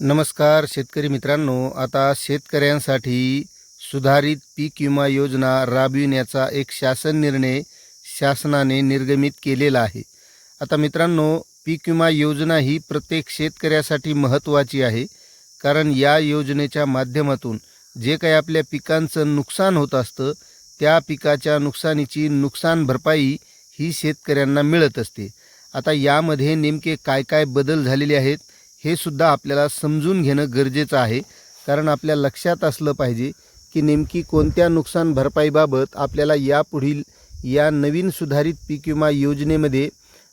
नमस्कार शेतकरी मित्रांनो आता शेतकऱ्यांसाठी सुधारित पीक विमा योजना राबविण्याचा एक शासन निर्णय शासनाने निर्गमित केलेला आहे. आता मित्रांनो पीक विमा योजना ही प्रत्येक शेतकऱ्यासाठी महत्त्वाची आहे कारण या योजनेच्या माध्यमातून जे काही आपल्या पिकांचं नुकसान होत असतं त्या पिकाच्या नुकसानीची नुकसान भरपाई ही शेतकऱ्यांना मिळत असते. आता यामध्ये नेमके काय काय बदल झालेले आहेत हे सुद्धा आपल्याला समजून घेणं गरजेचं आहे. कारण आपल्या लक्षात असलं पाहिजे की नेमकी कोणत्या नुकसान भरपाईबाबत आपल्याला यापुढील या नवीन सुधारित पीक विमा योजनेमध्ये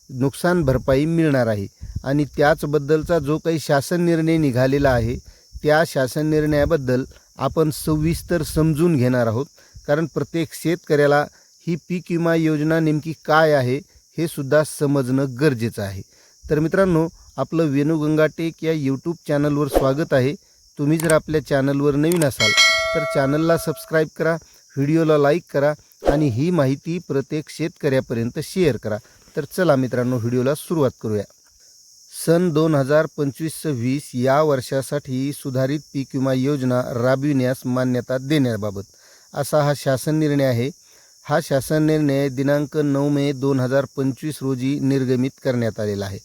नुकसान भरपाई मिळणार आहे. आणि त्याचबद्दलचा जो काही शासन निर्णय निघालेला आहे त्या शासन निर्णयाबद्दल आपण सविस्तर समजून घेणार आहोत. कारण प्रत्येक शेतकऱ्याला ही पीक विमा योजना नेमकी काय आहे हे सुद्धा समजणं गरजेचं आहे. तर मित्रांनो आपलं वेणुगंगा टेक या यूट्यूब चॅनलवर स्वागत आहे. तुम्ही जर आपल्या चॅनलवर नवीन असाल तर चॅनलला सबस्क्राईब करा व्हिडिओला लाईक करा आणि ही माहिती प्रत्येक शेतकऱ्यापर्यंत शेअर करा. तर चला मित्रांनो व्हिडिओला सुरुवात करूया. सन दोन हजार पंचवीस सव्वीस या वर्षासाठी सुधारित पीक विमा योजना राबविण्यास मान्यता देण्याबाबत असा हा शासन निर्णय आहे. हा शासन निर्णय दिनांक नऊ मे दोन हजार पंचवीस रोजी निर्गमित करण्यात आलेला आहे.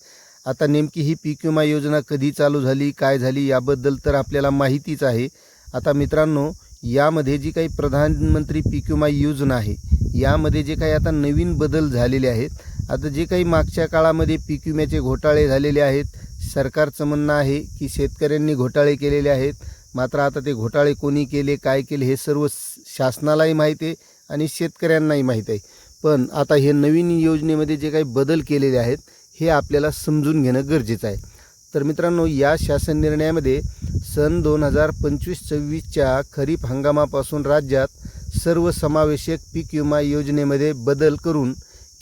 आता नेमकी ही पीक विमा योजना कधी चालू झाली काय झाली याबद्दल तर आपल्याला माहितीच आहे. आता मित्रांनो यामध्ये जी काही प्रधानमंत्री पीक विमा योजना आहे यामध्ये जे काही आता नवीन बदल झालेले आहेत आता जे काही मागच्या काळामध्ये पीक विम्याचे घोटाळे झालेले आहेत सरकारचं म्हणणं आहे की शेतकऱ्यांनी घोटाळे केलेले आहेत मात्र आता ते घोटाळे कोणी केले काय केले हे सर्व शासनालाही माहीत आहे आणि शेतकऱ्यांनाही माहीत आहे. पण आता हे नवीन योजनेमध्ये जे काही बदल केलेले आहेत हे आपल्याला समजून घेणं गरजेचं आहे. तर मित्रांनो या शासन निर्णयामध्ये सन दोन हजार पंचवीस सव्वीसच्या खरीप हंगामापासून राज्यात सर्वसमावेशक पीक विमा योजनेमध्ये बदल करून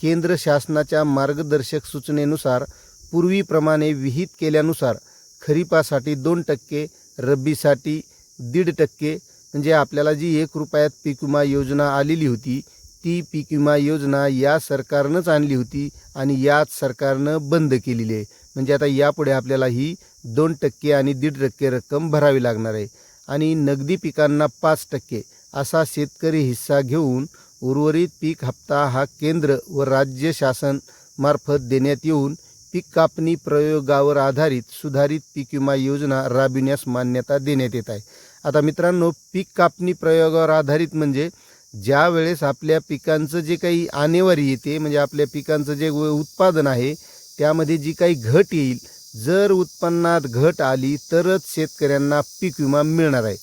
केंद्र शासनाच्या मार्गदर्शक सूचनेनुसार पूर्वीप्रमाणे विहित केल्यानुसार खरीपासाठी दोन टक्के रब्बीसाठी दीड टक्के म्हणजे आपल्याला जी एक रुपयात पीक विमा योजना आलेली होती ती पीक विमा योजना या सरकारनंच आणली होती आणि याच सरकारनं बंद केलेली आहे. म्हणजे आता यापुढे आपल्याला ही दोन टक्के आणि दीड टक्के रक्कम भरावी लागणार आहे. आणि नगदी पिकांना पाच टक्के असा शेतकरी हिस्सा घेऊन उर्वरित पीक हप्ता हा केंद्र व राज्य शासन मार्फत देण्यात येऊन पीक कापणी प्रयोगावर आधारित सुधारित पीक विमा योजना राबविण्यास मान्यता देण्यात येत आहे. आता मित्रांनो पीक कापणी प्रयोगावर आधारित म्हणजे ज्या वेळेस आपल्या पिकांचं जे काही आणेवारी येते म्हणजे आपल्या पिकांचं जे व- उत्पादन आहे त्यामध्ये जी काही घट येईल जर उत्पन्नात घट आली तरच शेतकऱ्यांना पीक विमा मिळणार आहे.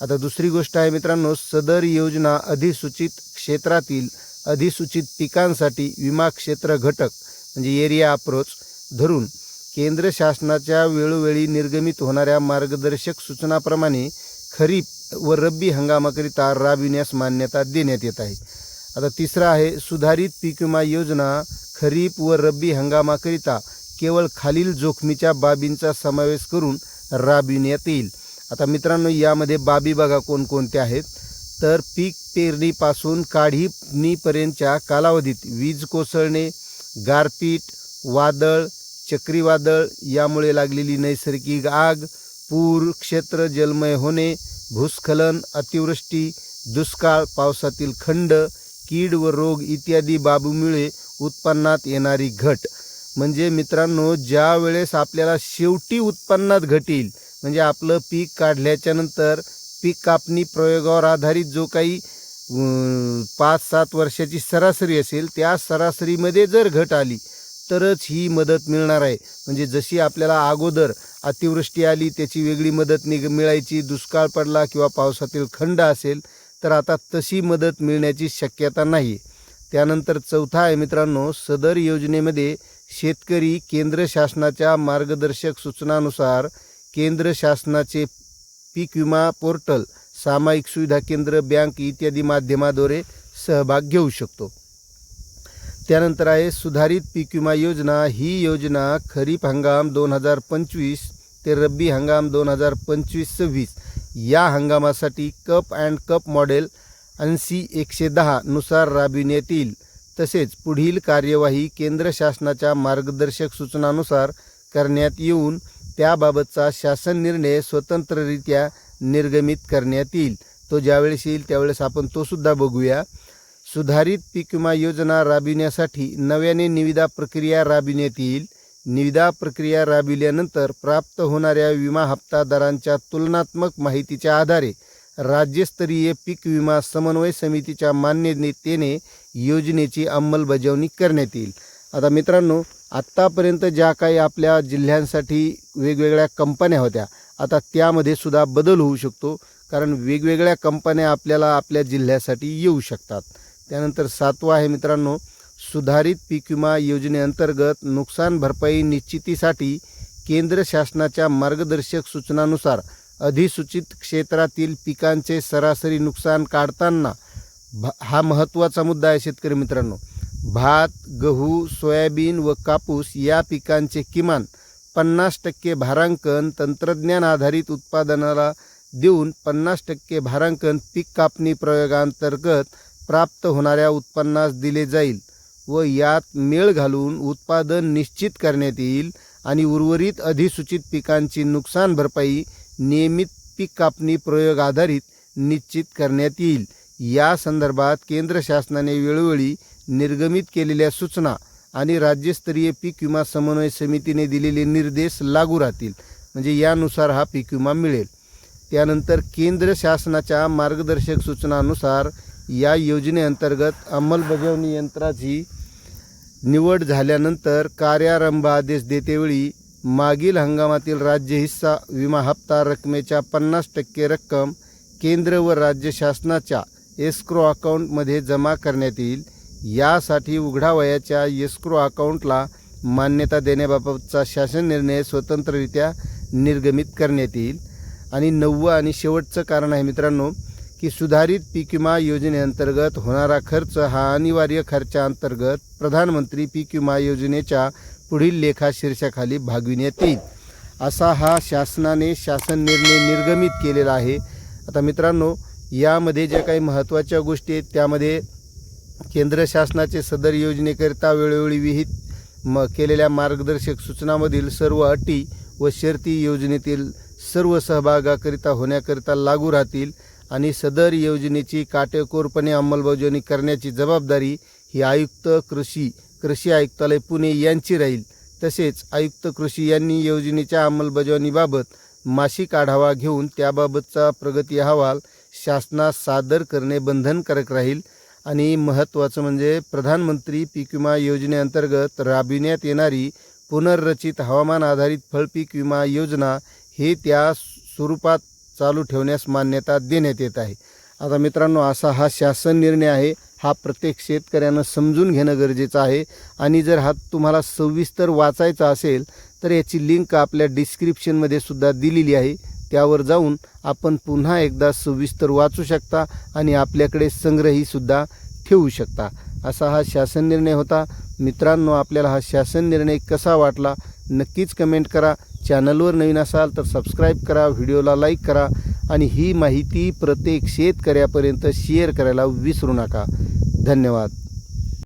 आता दुसरी गोष्ट आहे मित्रांनो सदर योजना अधिसूचित क्षेत्रातील अधिसूचित पिकांसाठी विमा क्षेत्र घटक म्हणजे एरिया अप्रोच धरून केंद्र शासनाच्या वेळोवेळी निर्गमित होणाऱ्या मार्गदर्शक सूचनाप्रमाणे खरीप व रब्बी हंगामाकरिता राबविण्यास मान्यता देण्यात येत आहे. आता तिसरं आहे सुधारित पीक विमा योजना खरीप व रब्बी हंगामाकरिता केवळ खालील जोखमीच्या बाबींचा समावेश करून राबविण्यात येईल. आता मित्रांनो यामध्ये बाबी बघा कोणकोणत्या आहेत. तर पीक पेरणीपासून काढणीपर्यंतच्या कालावधीत वीज कोसळणे गारपीट वादळ चक्रीवादळ यामुळे लागलेली नैसर्गिक आग पूर क्षेत्र जलमय होणे भूस्खलन अतिवृष्टी दुष्काळ पावसातील खंड कीड व रोग इत्यादी बाबीमुळे उत्पन्नात येणारी घट. म्हणजे मित्रांनो ज्या वेळेस आपल्याला शेवटी उत्पन्नात घट येईल म्हणजे आपलं पीक काढल्याच्या नंतर पीक कापणी प्रयोगावर आधारित जो काही पाच सात वर्षाची सरासरी असेल त्या सरासरीमध्ये जर घट आली तरच ही मदत मिळणार आहे. म्हणजे जशी आपल्याला अगोदर अतिवृष्टी आली त्याची वेगळी मदत निग मिळायची दुष्काळ पडला किंवा पावसातील खंड असेल तर आता तशी मदत मिळण्याची शक्यता नाही. त्यानंतर चौथा आहे मित्रांनो सदर योजनेमध्ये शेतकरी केंद्र शासनाच्या मार्गदर्शक सूचनानुसार केंद्र शासनाचे पीक विमा पोर्टल सामायिक सुविधा केंद्र बँक इत्यादी माध्यमाद्वारे सहभाग घेऊ शकतो. त्यानंतर आहे सुधारित पीक विमा योजना. ही योजना खरीप हंगाम दोन हजार पंचवीस ते रब्बी हंगाम दोन हजार पंचवीस सव्वीस. या हंगामासाठी कप अँड कप मॉडेल ऐंशी एकशे दहा नुसार राबविण्यात येईल तसेच पुढील कार्यवाही केंद्र शासनाच्या मार्गदर्शक सूचनानुसार करण्यात येऊन त्याबाबतचा शासन निर्णय स्वतंत्ररित्या निर्गमित करण्यात येईल. तो ज्यावेळेस येईल त्यावेळेस आपण तोसुद्धा बघूया. सुधारित पीक विमा योजना राबविण्यासाठी नव्याने निविदा प्रक्रिया राबविण्यात येईल. निविदा प्रक्रिया राबविल्यानंतर प्राप्त होणाऱ्या विमा हप्ता दरांच्या तुलनात्मक माहितीच्या आधारे राज्यस्तरीय पीक विमा समन्वय समितीच्या मान्यतेने योजनेची अंमलबजावणी करण्यात येईल. आता मित्रांनो आत्तापर्यंत ज्या काही आपल्या जिल्ह्यांसाठी वेगवेगळ्या कंपन्या होत्या आता त्यामध्ये सुद्धा बदल होऊ शकतो कारण वेगवेगळ्या कंपन्या आपल्याला आपल्या जिल्ह्यासाठी येऊ शकतात. त्यानंतर सातवा आहे मित्रांनो सुधारित पीक विमा योजनेअंतर्गत नुकसान भरपाई निश्चितीसाठी केंद्र शासनाच्या मार्गदर्शक सूचनानुसार अधिसूचित क्षेत्रातील पिकांचे सरासरी नुकसान काढताना भा हा महत्त्वाचा मुद्दा आहे शेतकरी मित्रांनो. भात गहू सोयाबीन व कापूस या पिकांचे किमान पन्नास टक्के भारांकन तंत्रज्ञान आधारित उत्पादनाला देऊन पन्नास टक्के भारांकन पीक कापणी प्रयोगांतर्गत प्राप्त होणाऱ्या उत्पन्नास दिले जाईल व यात मेळ घालून उत्पादन निश्चित करण्यात येईल आणि उर्वरित अधिसूचित पिकांची नुकसान भरपाई नियमित पीक कापणी प्रयोग आधारित निश्चित करण्यात येईल. या संदर्भात केंद्र शासनाने वेळोवेळी निर्गमित केलेल्या सूचना आणि राज्यस्तरीय पीक विमा समन्वय समितीने दिलेले निर्देश लागू राहतील. म्हणजे यानुसार हा पीक विमा मिळेल. त्यानंतर केंद्र शासनाच्या मार्गदर्शक सूचनानुसार या योजनेअंतर्गत अंमलबजावणी यंत्राची निवड झाल्यानंतर कार्यारंभ आदेश देतेवेळी मागील हंगामातील राज्य हिस्सा विमा हप्ता रकमेच्या पन्नास टक्के रक्कम केंद्र व राज्य शासनाच्या एस्क्रो अकाउंटमध्ये जमा करण्यात येईल. यासाठी उघडा वयाच्या एस्क्रो अकाउंटला मान्यता देण्याबाबतचा शासन निर्णय स्वतंत्ररित्या निर्गमित करण्यात येईल. आणि नववं आणि शेवटचं कारण आहे मित्रांनो की सुधारित पीक विमा योजनेअंतर्गत होणारा खर्च हा अनिवार्य खर्चाअंतर्गत प्रधानमंत्री पीक विमा योजनेच्या पुढील लेखा शीर्षाखाली भागविण्यात येईल. असा हा शासनाने शासन निर्णय निर्गमित केलेला आहे. आता मित्रांनो यामध्ये ज्या काही महत्त्वाच्या गोष्टी आहेत त्यामध्ये केंद्र शासनाचे सदर योजनेकरिता वेळोवेळी विहित म केलेल्या मार्गदर्शक सूचनामधील सर्व अटी व शर्ती योजनेतील सर्व सहभागाकरिता होण्याकरिता लागू राहतील. आणि सदर योजनेची काटेकोरपणे अंमलबजावणी करण्याची जबाबदारी ही आयुक्त कृषी कृषी आयुक्तालय पुणे यांची राहील. तसेच आयुक्त कृषी यांनी योजनेच्या अंमलबजावणीबाबत मासिक आढावा घेऊन त्याबाबतचा प्रगती अहवाल शासनास सादर करणे बंधनकारक राहील. आणि महत्त्वाचं म्हणजे प्रधानमंत्री पीक विमा योजनेअंतर्गत राबविण्यात येणारी पुनर्रचित हवामान आधारित फळपीक विमा योजना हे त्या स्वरूपात चालू ठेवण्यास मान्यता देण्यात येत आहे. आता मित्रांनो असा हा शासन निर्णय आहे हा प्रत्येक शेतकऱ्यानं समजून घेणं गरजेचं आहे. आणि जर हा तुम्हाला सविस्तर वाचायचा असेल तर याची लिंक आपल्या डिस्क्रिप्शनमध्ये सुद्धा दिलेली आहे. त्यावर जाऊन आपण पुन्हा एकदा सविस्तर वाचू शकता आणि आपल्याकडे संग्रहीसुद्धा ठेवू शकता. असा हा शासन निर्णय होता. मित्रांनो आपल्याला हा शासन निर्णय कसा वाटला? नक्कीच कमेंट करा. चॅनलवर नवीन असाल तर सबस्क्राईब करा व्हिडिओला लाईक करा आणि ही माहिती प्रत्येक शेतकऱ्यापर्यंत शेअर करायला विसरू नका. धन्यवाद.